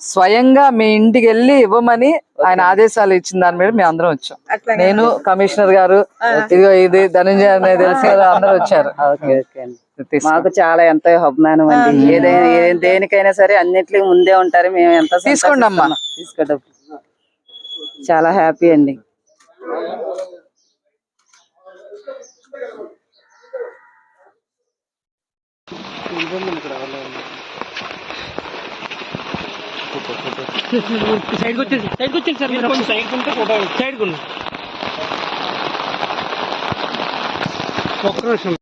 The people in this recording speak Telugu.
స్వయంగా మీ ఇంటికి వెళ్ళి ఇవ్వమని ఆయన ఆదేశాలు ఇచ్చిన దాని మీద మేము అందరం వచ్చాం నేను కమిషనర్ గారు ఇదిగో ఇది ధనంజయ అనేది తెలిసి అందరూ వచ్చారు. ఓకే ఓకే అండి. మాకు చాలా ఎంతో అభిమానం అండి. ఏదైనా దేనికైనా సరే అన్నిటికీ ముందే ఉంటారు మేము ఎంత తీసుకోండి అమ్మా. తీసుకోండి చాలా హ్యాపీ అండి. సైడ్కి వచ్చేసి సైడ్కి వచ్చేసి సార్ మీరు కొంచెం సైడ్ ఉంటే ఫోటో సైడ్ ఒక్క నిమిషం.